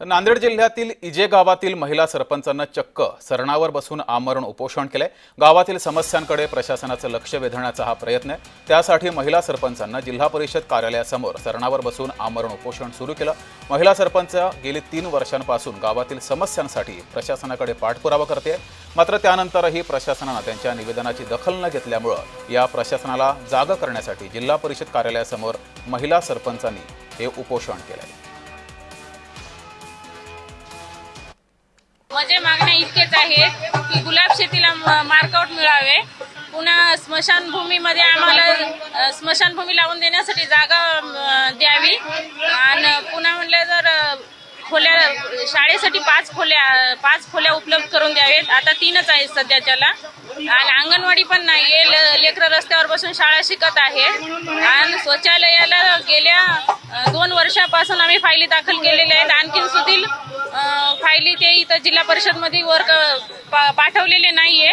तर नांदेड जिल्ह्यातील इजे गावातील महिला सरपंचांना चक्क सरणावर बसून आमरण उपोषण केलंय. गावातील समस्यांकडे प्रशासनाचं लक्ष वेधण्याचा हा प्रयत्न आहे. त्यासाठी महिला सरपंचांना जिल्हा परिषद कार्यालयासमोर सरणावर बसून आमरण उपोषण सुरू केलं. महिला सरपंच गेली तीन वर्षांपासून गावातील समस्यांसाठी प्रशासनाकडे पाठपुरावा करते. मात्र त्यानंतरही प्रशासनानं त्यांच्या निवेदनाची दखल न घेतल्यामुळं या प्रशासनाला जागा करण्यासाठी जिल्हा परिषद कार्यालयासमोर महिला सरपंचांनी हे उपोषण केलंय. माझ्या मागण्या इतकेच आहेत की गुलाब शेतीला मार्कआउट मिळावे. पुन्हा स्मशानभूमीमध्ये आम्हाला स्मशानभूमी लावून देण्यासाठी जागा द्यावी. आणि पुन्हा म्हटलं जर खोल्या शाळेसाठी पाच खोल्या पाच खोल्या उपलब्ध करून द्यावेत. आता तीनच आहेत सध्याच्याला. आणि अंगणवाडी पण नाही आहे लेकरं रस्त्यावर बसून शाळा शिकत आहे आणि शौचालयाला गेल्या दोन वर्षापासून आम्ही फायली दाखल केलेल्या आहेत. आणखीन सुधील जिल्हा परिषदमध्ये वर्क पाठवलेले नाहीये.